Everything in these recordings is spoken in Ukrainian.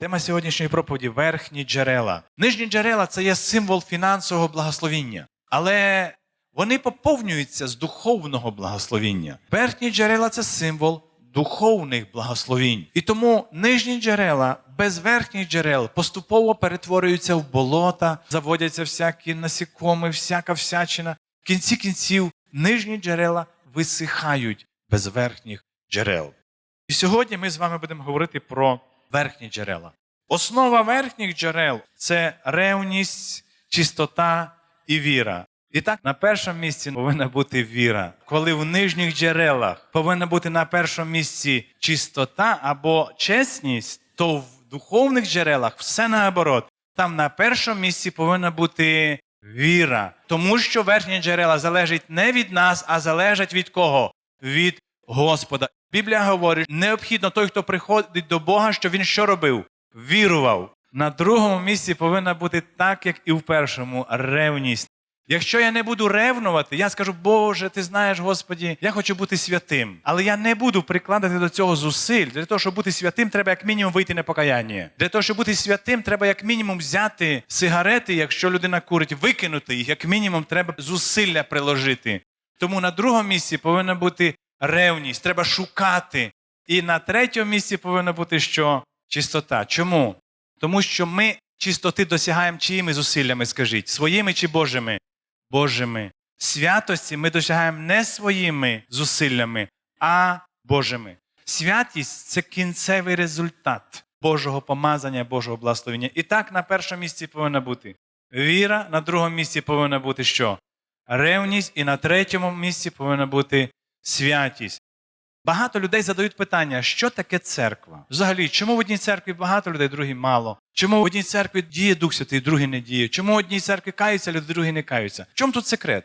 Тема сьогоднішньої проповіді верхні джерела. Нижні джерела це є символ фінансового благословіння, але вони поповнюються з духовного благословіння. Верхні джерела це символ духовних благословінь. І тому нижні джерела без верхніх джерел поступово перетворюються в болота, заводяться всякі насікоми, всяка всячина. В кінці кінців нижні джерела висихають без верхніх джерел. І сьогодні ми з вами будемо говорити про верхні джерела. Основа верхніх джерел це ревність, чистота і віра. І так, на першому місці повинна бути віра. Коли в нижніх джерелах повинна бути на першому місці чистота або чесність, то в духовних джерелах все наоборот. Там на першому місці повинна бути віра. Тому що верхні джерела залежать не від нас, а залежать від кого? Від Господа. Біблія говорить, необхідно той, хто приходить до Бога, що він що робив? Вірував. На другому місці повинна бути так, як і в першому ревність. Якщо я не буду ревнувати, я скажу, Боже, ти знаєш, Господі, я хочу бути святим. Але я не буду прикладати до цього зусиль. Для того, щоб бути святим, треба як мінімум вийти на покаяння. Для того, щоб бути святим, треба як мінімум взяти сигарети, якщо людина курить, викинути їх, як мінімум, треба зусилля приложити. Тому на другому місці повинна бути ревність, треба шукати. І на третьому місці повинна бути що? Чистота. Чому? Тому що ми чистоти досягаємо чиїми зусиллями, скажіть, своїми чи Божими? Божими. Святості ми досягаємо не своїми зусиллями, а Божими. Святість це кінцевий результат Божого помазання, Божого благословення. І так на першому місці повинна бути віра, на другому місці повинна бути що? Ревність, і на третьому місці повинна бути святість. Багато людей задають питання, що таке церква? Взагалі, чому в одній церкві багато людей, в другій мало? Чому в одній церкві діє Дух Святий, в другій не діє? Чому в одній церкві каються люди, в другій не каються? В чому тут секрет?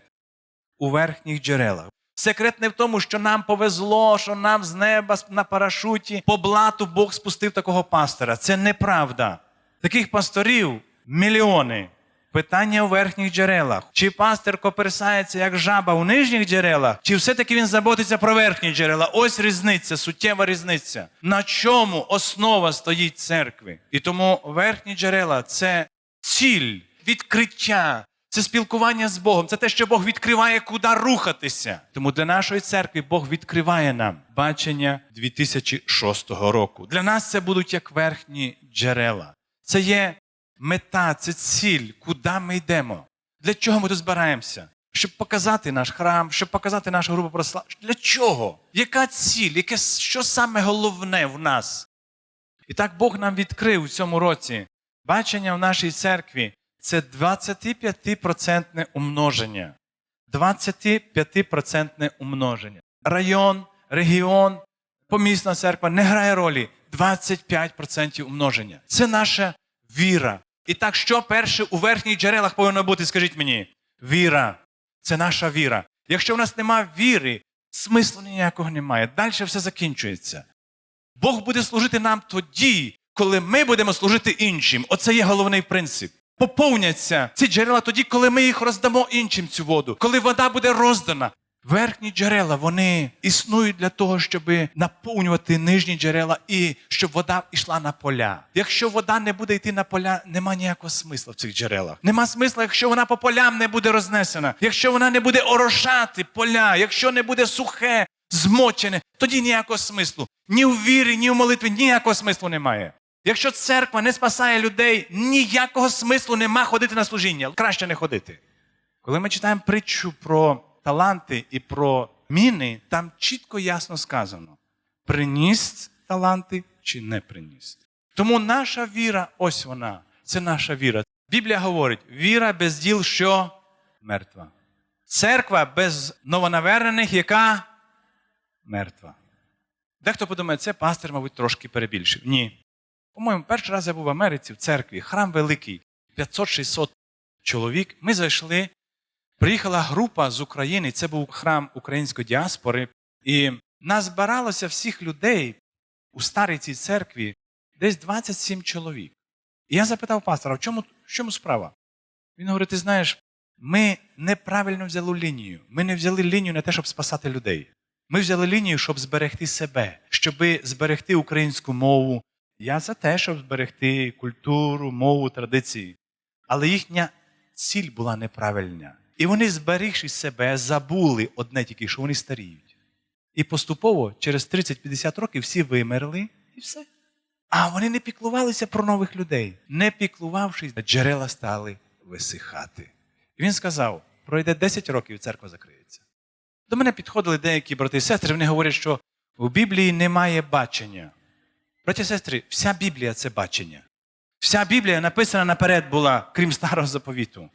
У верхніх джерелах. Секрет не в тому, що нам повезло, що нам з неба на парашуті по блату Бог спустив такого пастора. Це неправда. Таких пасторів мільйони. Питання у верхніх джерелах. Чи пастир коперсається як жаба у нижніх джерелах, чи все-таки він заботиться про верхні джерела? Ось різниця, суттєва різниця. На чому основа стоїть церкви? І тому верхні джерела це ціль, відкриття, це спілкування з Богом, це те, що Бог відкриває, куди рухатися. Тому для нашої церкви Бог відкриває нам бачення 2006 року. Для нас це будуть як верхні джерела. Це є мета, це ціль, куди ми йдемо. Для чого ми тут збираємося? Щоб показати наш храм, щоб показати нашу групу прослав. Для чого? Яка ціль? Яке, що саме головне в нас? І так Бог нам відкрив у цьому році бачення в нашій церкві це 25% умноження. 25% умноження. Район, регіон, помісна церква не грає ролі. 25% умноження. Це наша віра. І так, що перше у верхніх джерелах повинно бути, скажіть мені? Віра. Це наша віра. Якщо в нас немає віри, смислу ніякого немає. Далі все закінчується. Бог буде служити нам тоді, коли ми будемо служити іншим. Оце є головний принцип. Поповняться ці джерела тоді, коли ми їх роздамо іншим цю воду, коли вода буде роздана. Верхні джерела вони існують для того, щоб наповнювати нижні джерела і щоб вода йшла на поля. Якщо вода не буде йти на поля, нема ніякого смисла в цих джерелах. Нема смисла, якщо вона по полям не буде рознесена, якщо вона не буде орошати поля, якщо не буде сухе, змочене, тоді ніякого смислу. Ні в вірі, ні в молитві ніякого смислу немає. Якщо церква не спасає людей, ніякого смислу нема ходити на служіння. Краще не ходити. Коли ми читаємо притчу про таланти і про міни, там чітко ясно сказано: приніс таланти чи не приніс. Тому наша віра, ось вона, це наша віра. Біблія говорить: віра без діл, що мертва. Церква без новонавернених, яка мертва. Дехто подумає, це пастир, мабуть, трошки перебільшив. Ні. По-моєму, перший раз я був в Америці в церкві, храм великий, 500-600 чоловік. Ми зайшли. Приїхала група з України, це був храм української діаспори, і нас збиралося всіх людей у старій цій церкві десь 27 чоловік. І я запитав пастора, в чому, в чому справа? Він говорить: ти знаєш, ми неправильно взяли лінію. Ми не взяли лінію на те, щоб спасати людей. Ми взяли лінію, щоб зберегти себе, щоб зберегти українську мову, Я за те, щоб зберегти культуру, мову, традиції. Але їхня ціль була неправильна. І вони, зберігши себе, забули одне тільки, що вони старіють. І поступово, через 30-50 років, всі вимерли і все. А вони не піклувалися про нових людей. Не піклувавшись, джерела стали висихати. І він сказав: пройде 10 років, і церква закриється. До мене підходили деякі брати і сестри, вони говорять, що у Біблії немає бачення. Браті і сестри, вся Біблія це бачення. Вся Біблія написана наперед була, крім старого заповіту.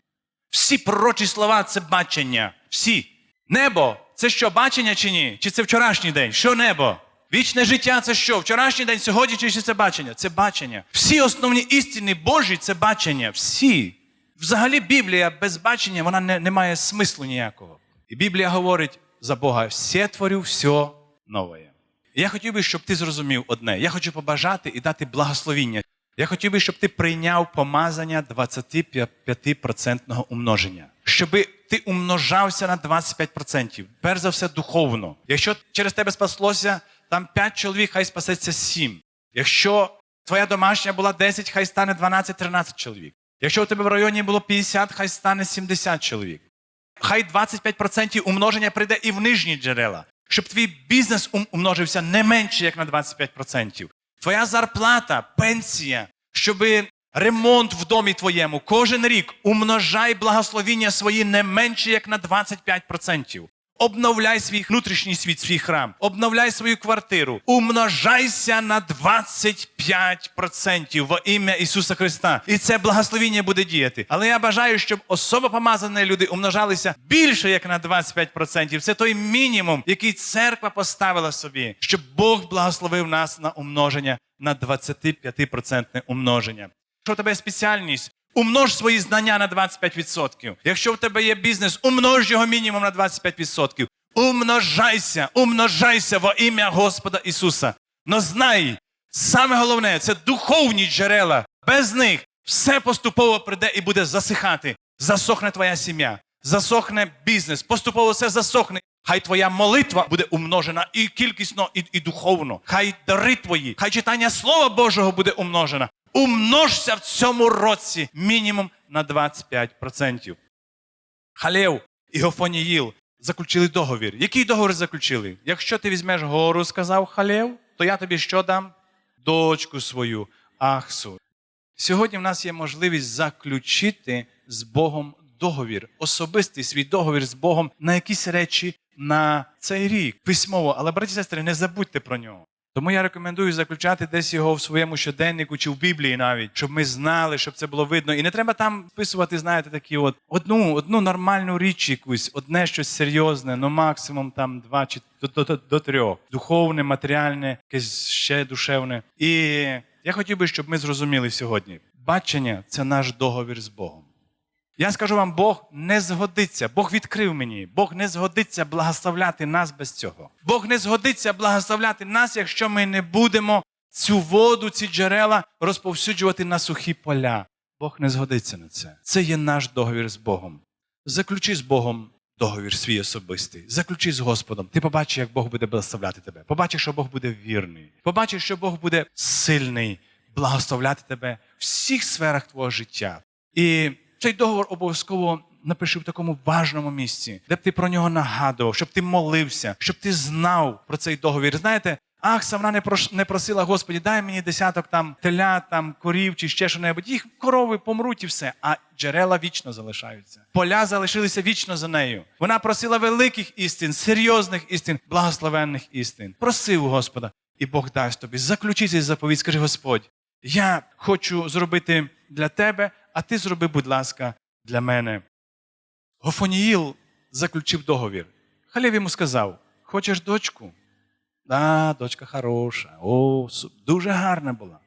Всі пророчі слова це бачення. Всі. Небо це що, бачення чи ні? Чи це вчорашній день? Що небо? Вічне життя це що? Вчорашній день, сьогодні чи це бачення? Це бачення. Всі основні істини Божі це бачення. Всі. Взагалі Біблія без бачення вона не, не має смислу ніякого. І Біблія говорить за Бога: все творю, все нове. Я хотів би, щоб ти зрозумів одне. Я хочу побажати і дати благословіння. Я хотів би, щоб ти прийняв помазання 25% умноження. Щоб ти умножався на 25%. Перш за все, духовно. Якщо через тебе спаслося там 5 чоловік, хай спасеться 7. Якщо твоя домашня була 10, хай стане 12-13 чоловік. Якщо у тебе в районі було 50, хай стане 70 чоловік. Хай 25% умноження прийде і в нижні джерела, щоб твій бізнес умножився не менше, як на 25%. Твоя зарплата, пенсія, щоб ремонт в домі твоєму кожен рік умножай благословіння свої не менше, як на 25%. Обновляй свій внутрішній світ, свій храм, обновляй свою квартиру, умножайся на 25% во ім'я Ісуса Христа. І це благословіння буде діяти. Але я бажаю, щоб особо помазані люди умножалися більше, як на 25%. Це той мінімум, який церква поставила собі, щоб Бог благословив нас на умноження на 25% умноження. Якщо в тебе спеціальність, умнож свої знання на 25%. Якщо в тебе є бізнес, умнож його мінімум на 25%. Умножайся, умножайся во ім'я Господа Ісуса. Но знай, саме головне це духовні джерела. Без них все поступово прийде і буде засихати. Засохне твоя сім'я, засохне бізнес, поступово все засохне. Хай твоя молитва буде умножена і кількісно, і, і духовно. Хай дари твої, хай читання Слова Божого буде умножено. Умножся в цьому році мінімум на 25%. Халев і Гофоніїл заключили договір. Який договір заключили? Якщо ти візьмеш гору, сказав Халев, то я тобі що дам? Дочку свою, Ахсу. Сьогодні в нас є можливість заключити з Богом договір, особистий свій договір з Богом на якісь речі на цей рік, письмово. Але, браті і сестри, не забудьте про нього. Тому я рекомендую заключати десь його в своєму щоденнику чи в Біблії навіть, щоб ми знали, щоб це було видно. І не треба там вписувати, знаєте, такі от одну, одну нормальну річ якусь, одне щось серйозне, ну максимум там два чи до, до, до, трьох. Духовне, матеріальне, якесь ще душевне. І я хотів би, щоб ми зрозуміли сьогодні. Бачення це наш договір з Богом. Я скажу вам, Бог не згодиться. Бог відкрив мені. Бог не згодиться благословляти нас без цього. Бог не згодиться благословляти нас, якщо ми не будемо цю воду, ці джерела розповсюджувати на сухі поля. Бог не згодиться на це. Це є наш договір з Богом. Заключи з Богом договір свій особистий. Заключи з Господом. Ти побачиш, як Бог буде благословляти тебе. Побачиш, що Бог буде вірний. Побачиш, що Бог буде сильний, благословляти тебе в всіх сферах твого життя. І цей договор обов'язково напиши в такому важному місці, де б ти про нього нагадував, щоб ти молився, щоб ти знав про цей договір. Знаєте, Ахса вона не не просила, Господі, дай мені десяток там телят, там корів чи ще що-небудь. Їх корови помруть і все, а джерела вічно залишаються. Поля залишилися вічно за нею. Вона просила великих істин, серйозних істин, благословенних істин. Просив Господа, і Бог дасть тобі. Заключи цей заповідь, скажи, Господь, я хочу зробити для тебе, а ти зроби, будь ласка, для мене. Гофоніїл заключив договір. Халів йому сказав: Хочеш дочку? Да, дочка хороша. О, дуже гарна була.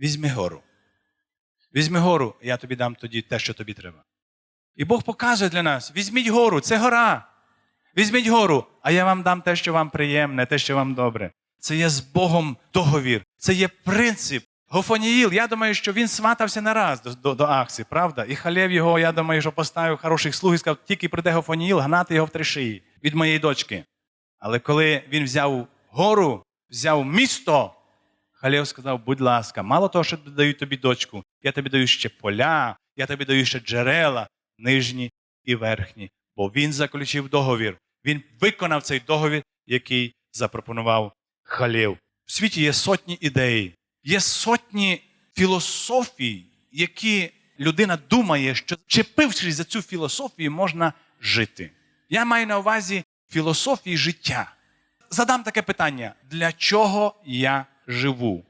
Візьми гору. Візьми гору, я тобі дам тоді те, що тобі треба. І Бог показує для нас: візьміть гору, це гора. Візьміть гору, а я вам дам те, що вам приємне, те, що вам добре. Це є з Богом договір, це є принцип. Гофоніїл, я думаю, що він сватався не раз до, до, до Ахси, правда? І халев його, я думаю, що поставив хороших слуг і сказав, тільки прийде Гофоніїл, гнати його в три шиї від моєї дочки. Але коли він взяв гору, взяв місто, Халєв сказав: будь ласка, мало того, що дають тобі дочку, я тобі даю ще поля, я тобі даю ще джерела, нижні і верхні. Бо він заключив договір. Він виконав цей договір, який запропонував Халєв. В світі є сотні ідей, є сотні філософій, які людина думає, що чепившись за цю філософію, можна жити. Я маю на увазі філософії життя. Задам таке питання: для чого я живу?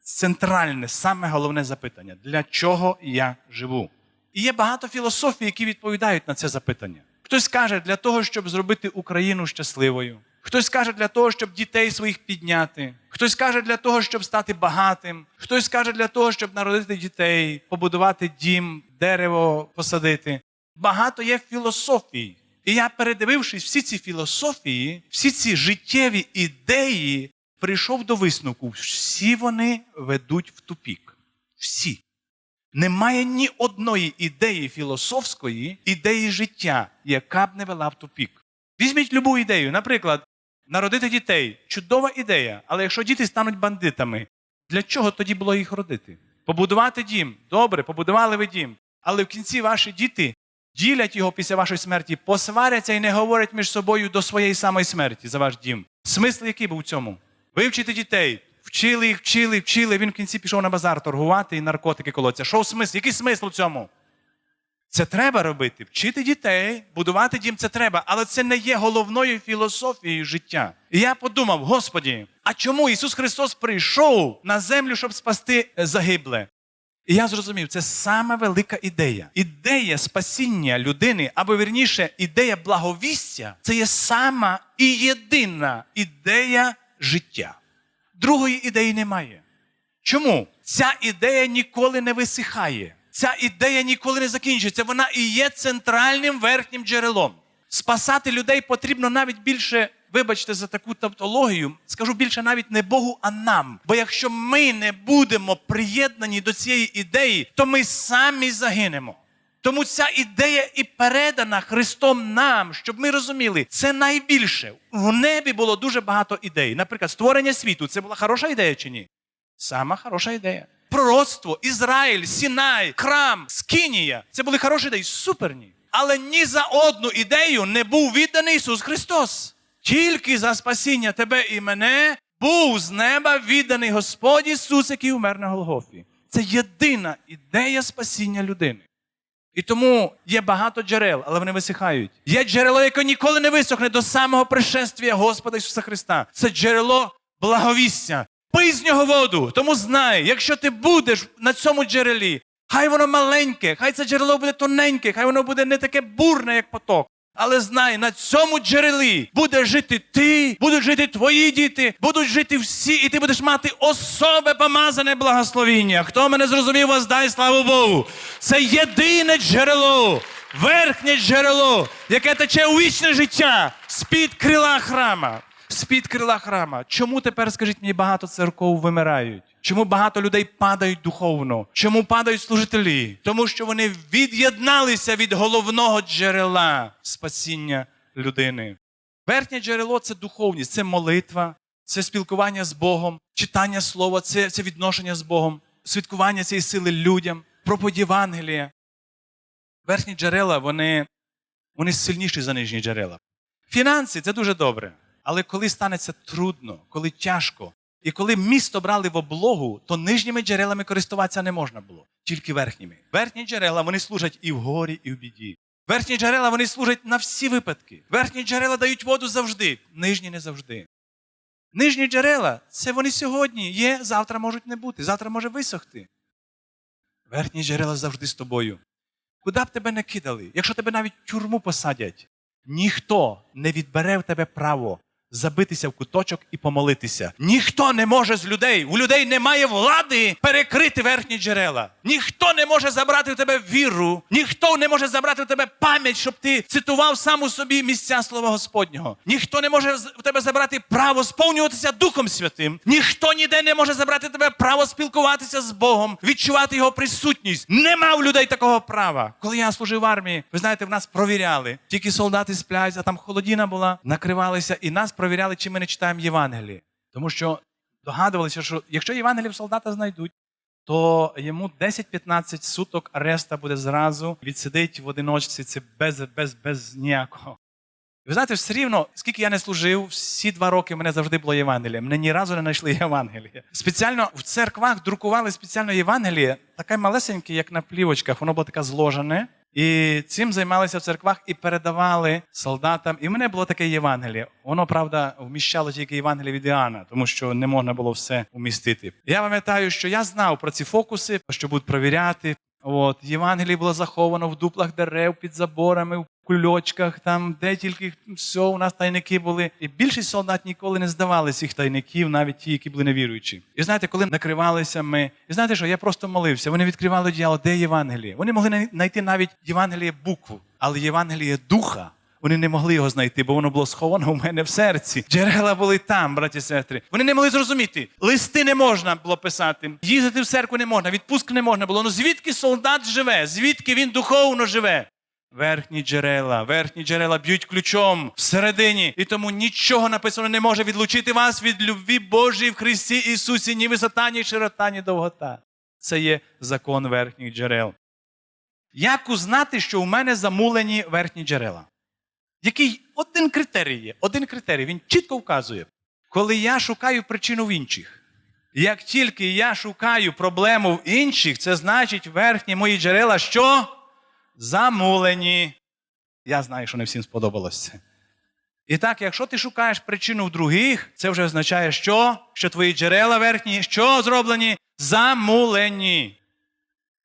Центральне, саме головне запитання: для чого я живу? І є багато філософій, які відповідають на це запитання. Хтось каже для того, щоб зробити Україну щасливою. Хтось каже для того, щоб дітей своїх підняти. Хтось каже для того, щоб стати багатим. Хтось каже для того, щоб народити дітей, побудувати дім, дерево посадити. Багато є філософій. І я, передивившись всі ці філософії, всі ці життєві ідеї, прийшов до висновку. Всі вони ведуть в тупік. Всі. Немає ні одної ідеї філософської, ідеї життя, яка б не вела в тупік. Візьміть любу ідею. Наприклад, народити дітей чудова ідея, але якщо діти стануть бандитами, для чого тоді було їх родити? Побудувати дім. Добре, побудували ви дім. Але в кінці ваші діти ділять його після вашої смерті, посваряться і не говорять між собою до своєї самої смерті за ваш дім. Смисл який був в цьому? Вивчити дітей. Вчили їх, вчили, вчили. Він в кінці пішов на базар торгувати і наркотики колоться. Що смисл? Який смисл в цьому? Це треба робити. Вчити дітей, будувати дім це треба, але це не є головною філософією життя. І я подумав: Господі, а чому Ісус Христос прийшов на землю, щоб спасти загибле? І я зрозумів, це саме велика ідея. Ідея спасіння людини, або вірніше, ідея благовістя це є сама і єдина ідея життя. Другої ідеї немає. Чому? Ця ідея ніколи не висихає. Ця ідея ніколи не закінчується. Вона і є центральним верхнім джерелом. Спасати людей потрібно навіть більше, вибачте за таку тавтологію, скажу більше навіть не Богу, а нам. Бо якщо ми не будемо приєднані до цієї ідеї, то ми самі загинемо. Тому ця ідея і передана Христом нам, щоб ми розуміли, це найбільше. В небі було дуже багато ідей. Наприклад, створення світу це була хороша ідея чи ні? Сама хороша ідея. Пророцтво, Ізраїль, Сінай, храм, Скинія це були хороші ідеї, суперні. Але ні за одну ідею не був відданий Ісус Христос. Тільки за спасіння тебе і мене був з неба відданий Господь Ісус, який умер на Голгофі. Це єдина ідея спасіння людини. І тому є багато джерел, але вони висихають. Є джерело, яке ніколи не висохне до самого пришествия Господа Ісуса Христа. Це джерело благовістя. Пий з нього воду. Тому знай, якщо ти будеш на цьому джерелі, хай воно маленьке, хай це джерело буде тоненьке, хай воно буде не таке бурне, як поток. Але знай, на цьому джерелі буде жити ти, будуть жити твої діти, будуть жити всі, і ти будеш мати особе помазане благословіння. Хто мене зрозумів, воздай славу Богу. Це єдине джерело, верхнє джерело, яке тече у вічне життя з-під крила храма. З-під крила храма. Чому тепер, скажіть мені, багато церков вимирають? Чому багато людей падають духовно? Чому падають служителі? Тому що вони від'єдналися від головного джерела спасіння людини. Верхнє джерело це духовність, це молитва, це спілкування з Богом, читання слова, це, це відношення з Богом, святкування цієї сили людям, проповідь Євангелія. Верхні джерела, вони, вони сильніші за нижні джерела. Фінанси це дуже добре. Але коли станеться трудно, коли тяжко, і коли місто брали в облогу, то нижніми джерелами користуватися не можна було, тільки верхніми. Верхні джерела вони служать і в горі, і в біді. Верхні джерела вони служать на всі випадки. Верхні джерела дають воду завжди, нижні не завжди. Нижні джерела це вони сьогодні є, завтра можуть не бути, завтра може висохти. Верхні джерела завжди з тобою. Куди б тебе не кидали, якщо тебе навіть тюрму посадять, ніхто не відбере в тебе право забитися в куточок і помолитися. Ніхто не може з людей, у людей немає влади перекрити верхні джерела. Ніхто не може забрати в тебе віру, ніхто не може забрати в тебе пам'ять, щоб ти цитував сам у собі місця Слова Господнього. Ніхто не може в тебе забрати право сповнюватися Духом Святим. Ніхто ніде не може забрати в тебе право спілкуватися з Богом, відчувати його присутність. Нема в людей такого права. Коли я служив в армії, ви знаєте, в нас провіряли. Тільки солдати сплять, а там холодіна була, накривалися, і нас провіряли, чи ми не читаємо Євангеліє. Тому що догадувалися, що якщо Євангелів солдата знайдуть, то йому 10-15 суток ареста буде зразу, відсидить в одиночці, це без, без, без ніякого. Ви знаєте, все рівно, скільки я не служив, всі два роки мене завжди було Євангеліє. Мене ні разу не знайшли Євангеліє. Спеціально в церквах друкували спеціально Євангеліє, таке малесеньке, як на плівочках, воно було таке зложене. І цим займалися в церквах і передавали солдатам. І в мене було таке Євангеліє. Воно, правда, вміщало тільки Євангеліє від Іоанна, тому що не можна було все умістити. Я пам'ятаю, що я знав про ці фокуси, що будуть провіряти. От, Євангеліє було заховано в дуплах дерев, під заборами, в кульочках, там, де тільки все, у нас тайники були. І більшість солдат ніколи не здавали цих тайників, навіть ті, які були невіруючі. І знаєте, коли накривалися ми, і знаєте що, я просто молився. Вони відкривали діяло, де Євангеліє. Вони могли най- знайти навіть Євангеліє букву, але Євангеліє духа. Вони не могли його знайти, бо воно було сховано у мене в серці. Джерела були там, браті і сестри. Вони не могли зрозуміти. Листи не можна було писати, їздити в церкву не можна, відпуск не можна було. Ну звідки солдат живе? Звідки він духовно живе? Верхні джерела, верхні джерела б'ють ключом всередині, і тому нічого написано не може відлучити вас від любві Божої в Христі Ісусі, ні висота, ні широта, ні довгота. Це є закон верхніх джерел. Як узнати, що у мене замулені верхні джерела? Який один критерій є, один критерій, він чітко вказує, коли я шукаю причину в інших. Як тільки я шукаю проблему в інших, це значить верхні мої джерела, що замулені. Я знаю, що не всім сподобалось це. І так, якщо ти шукаєш причину в других, це вже означає, що? Що твої джерела верхні, що зроблені? Замулені.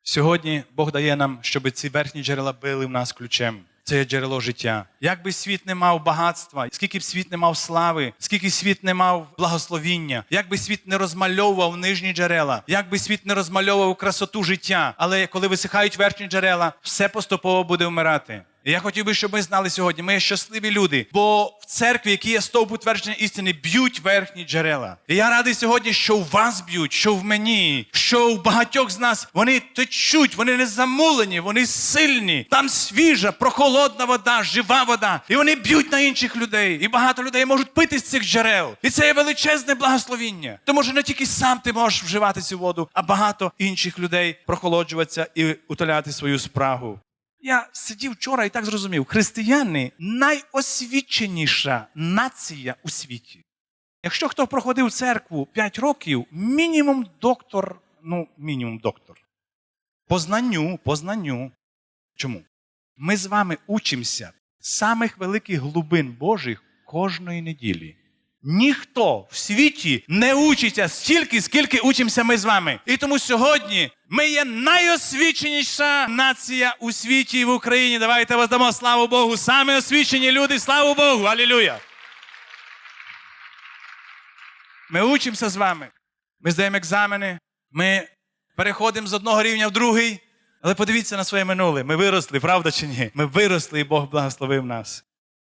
Сьогодні Бог дає нам, щоб ці верхні джерела били в нас ключем. Це є джерело життя. Як би світ не мав багатства, скільки б світ не мав слави, скільки світ не мав благословіння, як би світ не розмальовував нижні джерела, як би світ не розмальовував красоту життя, але коли висихають верхні джерела, все поступово буде вмирати. Я хотів би, щоб ми знали сьогодні, ми щасливі люди, бо в церкві, які є стовп утвердження істини, б'ють верхні джерела. І я радий сьогодні, що в вас б'ють, що в мені, що в багатьох з нас вони течуть, вони не замулені, вони сильні. Там свіжа, прохолодна вода, жива вода. І вони б'ють на інших людей. І багато людей можуть пити з цих джерел. І це є величезне благословіння. Тому що не тільки сам ти можеш вживати цю воду, а багато інших людей прохолоджуватися і утоляти свою спрагу. Я сидів вчора і так зрозумів: християни найосвіченіша нація у світі. Якщо хто проходив церкву 5 років, мінімум доктор, ну, мінімум доктор. По знанню, по. Чому? Ми з вами учимося самих великих глибин Божих кожної неділі. Ніхто в світі не учиться стільки, скільки учимося ми з вами. І тому сьогодні ми є найосвіченіша нація у світі і в Україні. Давайте воздамо славу Богу. Саме освічені люди, славу Богу! Алілюя! Ми учимося з вами. Ми здаємо екзамени, ми переходимо з одного рівня в другий. Але подивіться на своє минуле. Ми виросли, правда чи ні? Ми виросли, і Бог благословив нас.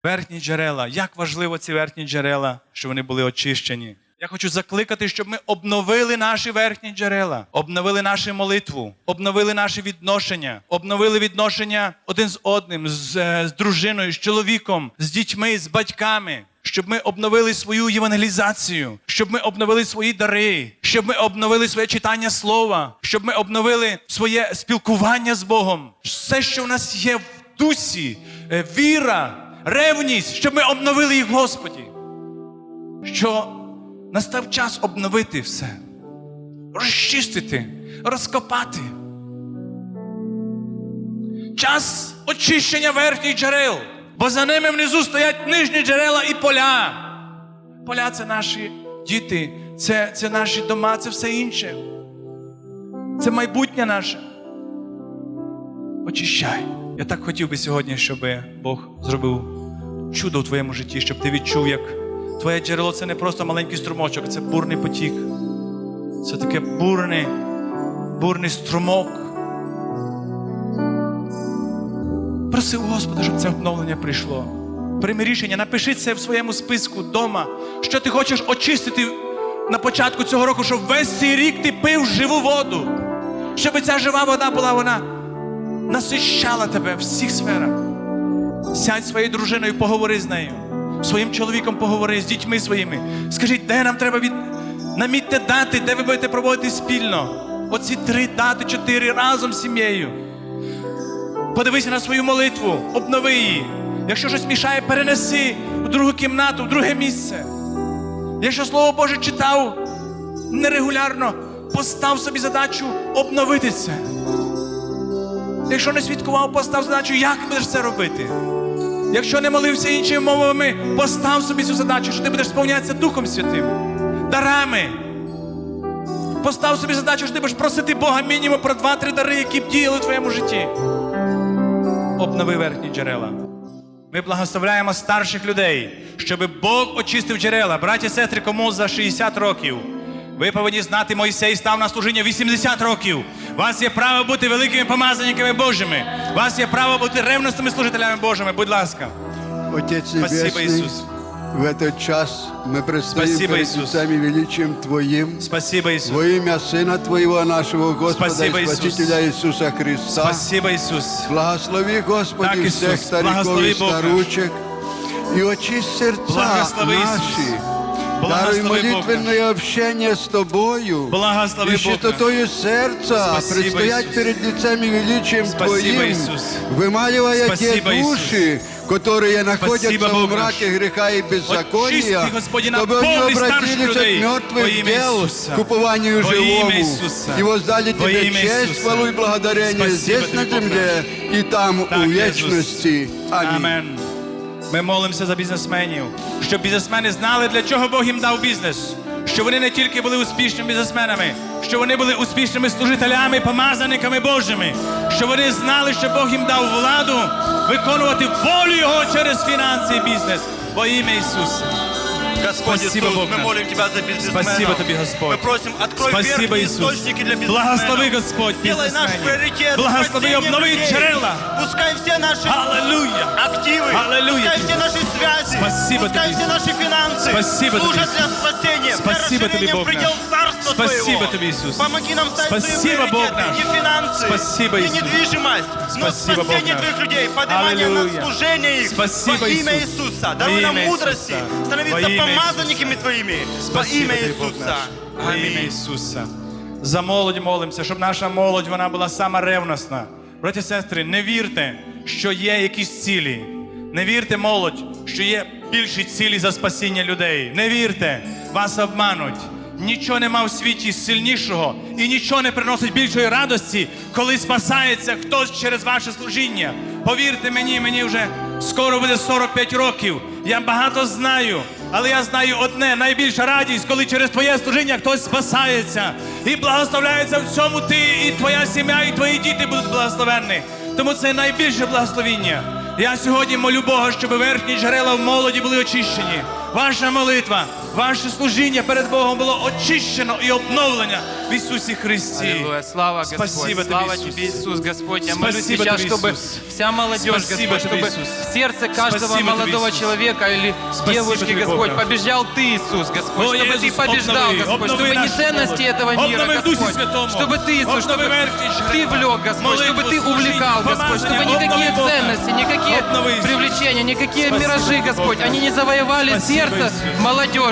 Верхні джерела. Як важливо ці верхні джерела, що вони були очищені. Я хочу закликати, щоб ми обновили наші верхні джерела, обновили нашу молитву, обновили наші відношення, обновили відношення один з одним, з, е, з дружиною, з чоловіком, з дітьми, з батьками. Щоб ми обновили свою євангелізацію, щоб ми обновили свої дари, щоб ми обновили своє читання слова, щоб ми обновили своє спілкування з Богом. Все, що в нас є в дусі, е, віра, ревність, щоб ми обновили їх Господі. Що настав час обновити все, розчистити, розкопати. Час очищення верхніх джерел, бо за ними внизу стоять нижні джерела і поля. Поля це наші діти, це, це наші дома, це все інше. Це майбутнє наше. Очищай. Я так хотів би сьогодні, щоб Бог зробив чудо в твоєму житті, щоб ти відчув, як твоє джерело це не просто маленький струмочок, це бурний потік. Це таке бурний, бурний струмок. Проси у Господа, щоб це обновлення прийшло. Прийми рішення, напиши це в своєму списку вдома, що ти хочеш очистити на початку цього року, щоб весь цей рік ти пив живу воду. Щоб ця жива вода була, вона насищала тебе в всіх сферах. Сядь своєю дружиною, поговори з нею. Своїм чоловіком поговори, з дітьми своїми. Скажіть, де нам треба від... Намітьте дати, де ви будете проводити спільно. Оці три дати, чотири разом з сім'єю. Подивися на свою молитву, обнови її. Якщо щось мішає, перенеси в другу кімнату, в друге місце. Якщо Слово Боже читав нерегулярно, постав собі задачу обновити це. Якщо не святкував, постав задачу, як будеш це робити. Якщо не молився іншими мовами, постав собі цю задачу, що ти будеш сповнятися Духом Святим, дарами. Постав собі задачу, що ти будеш просити Бога мінімум про два-три дари, які б діяли в твоєму житті. Обнови верхні джерела. Ми благословляємо старших людей, щоб Бог очистив джерела. Браті і сестри, кому за 60 років. Ви повинні знати, Мойсей став на служіння 80 років. У вас є право бути великими помазанниками Божими. У вас є право бути ревностними служителями Божими. Будь ласка. Отец Спасибо, Небесный, Иисус. в этот час мы предстоим Спасибо, перед Иисус. лицами величием Твоим, Спасибо, Ісус. во имя Сына Твоего, нашего Господа Спасибо, и Иисус. Спасителя Иисуса Христа. Спасибо, Ісус. Благослови, Господи, Так, всех Иисус, стариков благослови, и Бог наш. старучек, и очисть сердца Благослови, Иисус. наши. Даруй Благослови, Бог наш. молитвенное общение с Тобою. Благослови, и Бог наш. чистотою сердца Спасибо, предстоять Иисус. перед лицами величием Спасибо, Твоим, Иисус. вымаливая Спасибо, те Иисус. души, которые находятся Спасибо, в Бог мраке греха и беззакония, Очисти, Господи, чтобы они наполни старших обратились людей от во мертвых имя дел Иисуса. к упованию Во имя живому Иисуса. и воздали Во Тебе имя честь, Иисуса. хвалу и благодарение Спасибо здесь на Тебе, Бог земле и там Так, у Иисус. вечности. Аминь. Ми молимося за бізнесменів, щоб бізнесмени знали, для чого Бог їм дав бізнес. щоб вони не тільки були успішними бізнесменами, що вони були успішними служителями, помазаниками Божими, щоб вони знали, що Бог їм дав владу виконувати волю Його через фінанси і бізнес. Во ім'я Ісуса. Господь Спасибо, Иисус, Бог мы наш. молим Тебя за бизнесменов. Спасибо Тебе, Господь. Мы просим, открой Спасибо, верхние Иисус. источники для бизнесменов. Благослови, Господь, Сделай наш приоритет Благослови, обнови джерела. Пускай все наши Аллилуйя! активы, Аллилуйя пускай тебе. все наши связи, Спасибо пускай тебе, все наши финансы Спасибо тебе, служат Иисус. для спасения, Спасибо для тебе, Бог предел наш. Царства Спасибо Твоего. тебе, Иисус. Помоги нам ставить Спасибо, Бог наш. не финансы, Спасибо, не Иисус. недвижимость, но Спасибо, Бог спасение наш. Твоих людей, поднимание на Аллилуйя. служение их Спасибо, во имя Иисус. Иисуса. Даруй нам мудрости, становиться помазанниками Твоими во имя Иисуса. Аминь. Ісуса. За молодь молимося, щоб наша молодь вона була сама ревностна. Браті і сестри, не вірте, що є якісь цілі. Не вірте, молодь, що є більші цілі за спасіння людей. Не вірте, вас обмануть. Нічого нема в світі сильнішого і нічого не приносить більшої радості, коли спасається хтось через ваше служіння. Повірте мені, мені вже скоро буде 45 років. Я багато знаю, але я знаю одне: найбільша радість, коли через твоє служіння хтось спасається і благословляється в цьому ти, і твоя сім'я, і твої діти будуть благословенні. Тому це найбільше благословіння. Я сьогодні молю Бога, щоб верхні джерела в молоді були очищені. Ваша молитва, ваше служіння перед Богом було очищено і обновлено в Ісусі Христі. Аллилуйя. Слава, Господь. Спасибо тебе, Слава Иисус. Тебе, Иисус, Господь. Я молюсь Спасибо сейчас, тебе, чтобы Иисус. вся молодежь, Спасибо Господь, тебе, чтобы Иисус. в сердце каждого Спасибо тебе, молодого Иисус. человека или Спасибо девушки, тебе, Бог Господь, наш. побеждал Ты, Иисус, Господь, О, чтобы Ты Иисус, побеждал, обнови, Господь, обнови чтобы не нашу ценности молодь. этого мира, Обнови в Духе Господь, Святому. чтобы Ты, Иисус, Обнови чтобы верхние Ты джерела. влек, Господь, чтобы Молитву, Ты служение, увлекал, Господь, чтобы помазание. никакие Обнови, Бог ценности, никакие Обнови, Иисус. привлечения, никакие Спасибо миражи, тебе, Бог Господь, наш. они не завоевали Спасибо, сердце Иисус.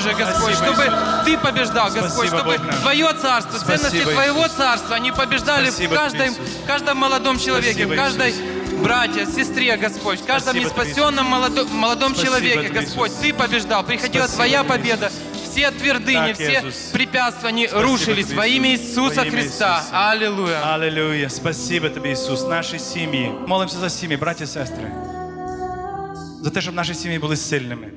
молодежи, Господь, Спасибо, чтобы Иисус. Ты побеждал, Господь, Спасибо, чтобы Бог наш. Твое царство, Спасибо, ценности Иисус. Твоего царства, они побеждали Спасибо в каждом, тебе, Иисус. в каждом молодом человеке, Спасибо, в каждой Иисус. брате, сестре, Господь, в каждом Спасибо тебе, неспасенном молодо- молодом Спасибо человеке, тебе, Господь, Иисус. Ты побеждал, приходила Спасибо Твоя тебе, победа, все твердыни, Так, все Иисус. препятствия, они Спасибо рушились тебе, во имя Иисус. Иисуса Во имя Христа. Иисуса. Аллилуйя. Аллилуйя. Спасибо тобі, Ісус, наші сім'ї. Молимося за сім'ї, браті і сестри. За те, щоб наші сім'ї були сильними.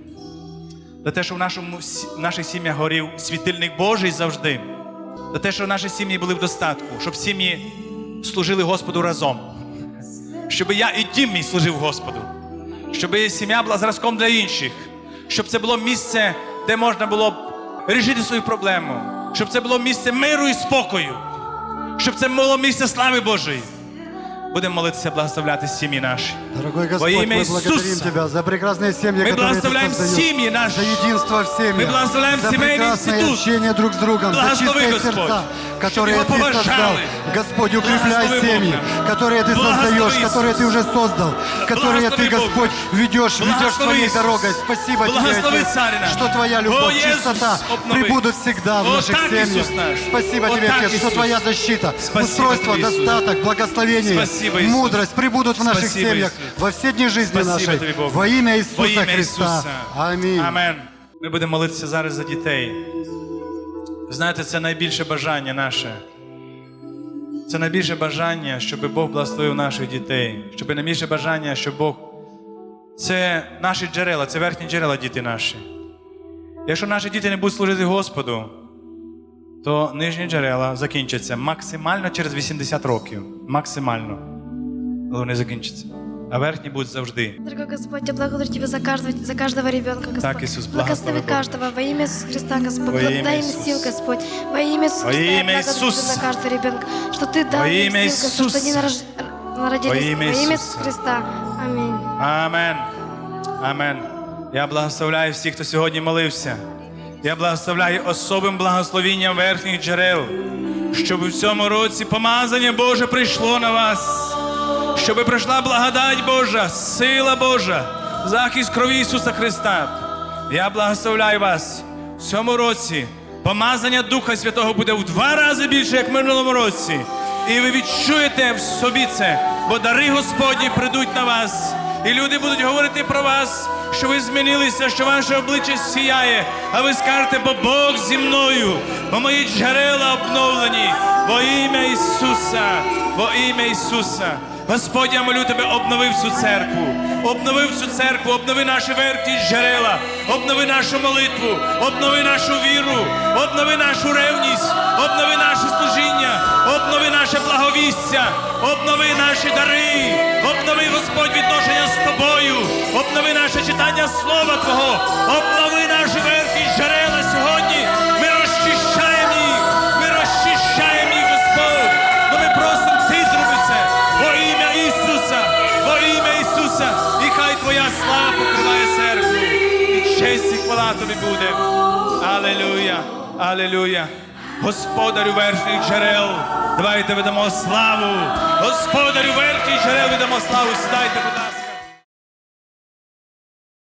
За те, щоб в, нашому, в наших сім'ях горів світильник Божий завжди. За те, щоб наші сім'ї були в достатку, щоб сім'ї служили Господу разом. Щоб я і дім мій служив Господу. Щоб сім'я була зразком для інших. Щоб це було місце, де можна було рішити свою проблему. Щоб це було місце миру і спокою. Щоб це було місце слави Божої. Будемо молитися, благословляти сім'ї наші. Дорогой Во Господь, имя мы благодарим Иисуса. Тебя за прекрасные семьи, Мы которые Ты благословляем создаешь, семьи наши. за единство в семьях, Мы благословляем за семейный прекрасное институт. общение друг с другом, за Благослови, чистые Господь, сердца, которые чтобы Ты его создал. поважали. Господь, укрепляй Благослови, семьи, Бог наш. которые Ты Благослови, создаешь, Иисус. которые Ты уже создал, которые Благослови, Ты, Бог Господь, наш. ведешь, ведешь Благослови, Твоей Иисус. дорогой. Спасибо Тебе, Благослови, Отец, Царь наш. что Твоя О, любовь, Иисус, чистота обнови. прибудут всегда в Вот наших так, семьях. Иисус наш. Спасибо Вот Тебе, так, Отец, что Иисус. Твоя защита, Спасибо устройство, Тебе, Иисус. достаток, благословение, Спасибо, Иисус. мудрость прибудут в наших Спасибо, семьях Иисус. во все дни жизни Спасибо нашей. Тобі, Бог. Во имя Во Иисуса ім'я Христа. Ісуса. Аминь. Амен. Ми будемо молитися зараз за дітей. Знаєте, це найбільше бажання наше. Це найбільше бажання, щоб Бог благословив наших дітей. Щоб найбільше бажання, щоб Бог. Це наші джерела, це верхні джерела діти наші. Якщо наші діти не будуть служити Господу, то нижні джерела закінчаться максимально через 80 років. Максимально. Але вони закінчаться. А верхні будуть завжди. Дорогой Господь, я благодарю Тебя за каждого, за каждого ребенка, Господь. Так, Иисус, Благослови каждого во имя Иисуса Христа, Господь. Во имя Дай им сил, Господь. Во имя Иисуса Христа, я благодарю Тебя за каждого ребенка, что Ты дал им сил, Господь, что они нарож- народились. Во имя Иисуса. Христа. Аминь. Амен. Амен. Я благословляю всіх, хто сьогодні молився. Я благословляю особим благословінням верхніх джерел, щоб в цьому році помазання Боже прийшло на вас, щоб прийшла благодать Божа, сила Божа, захист крові Ісуса Христа. Я благословляю вас в цьому році. Помазання Духа Святого буде в два рази більше, як в минулому році. І ви відчуєте в собі це, бо дари Господні прийдуть на вас. І люди будуть говорити про вас, що ви змінилися, що ваше обличчя сіяє. А ви скажете, бо Бог зі мною, бо мої джерела обновлені. Во ім'я Ісуса, во ім'я Ісуса. Господь, я молю тебе, обнови всю церкву, обнови всю церкву, обнови наші верхні джерела, обнови нашу молитву, обнови нашу віру, обнови нашу ревність, обнови наше служіння, обнови наше благовістя, обнови наші дари, обнови, Господь, відношення з тобою, обнови наше читання Слова Твого, обнови наші верхні джерела сьогодні. Ми розчищаємо їх, ми розчищаємо їх, Господь. Ну ми просимо, Ти зроби це во ім'я Ісуса, во ім'я Ісуса. І хай Твоя слава покриває церкву. І честь і хвала Тобі буде. Алелуя, алелуя. Господарю верхніх джерел, давайте видамо славу. Господарю верхніх джерел видамо славу. Сідайте, будь ласка.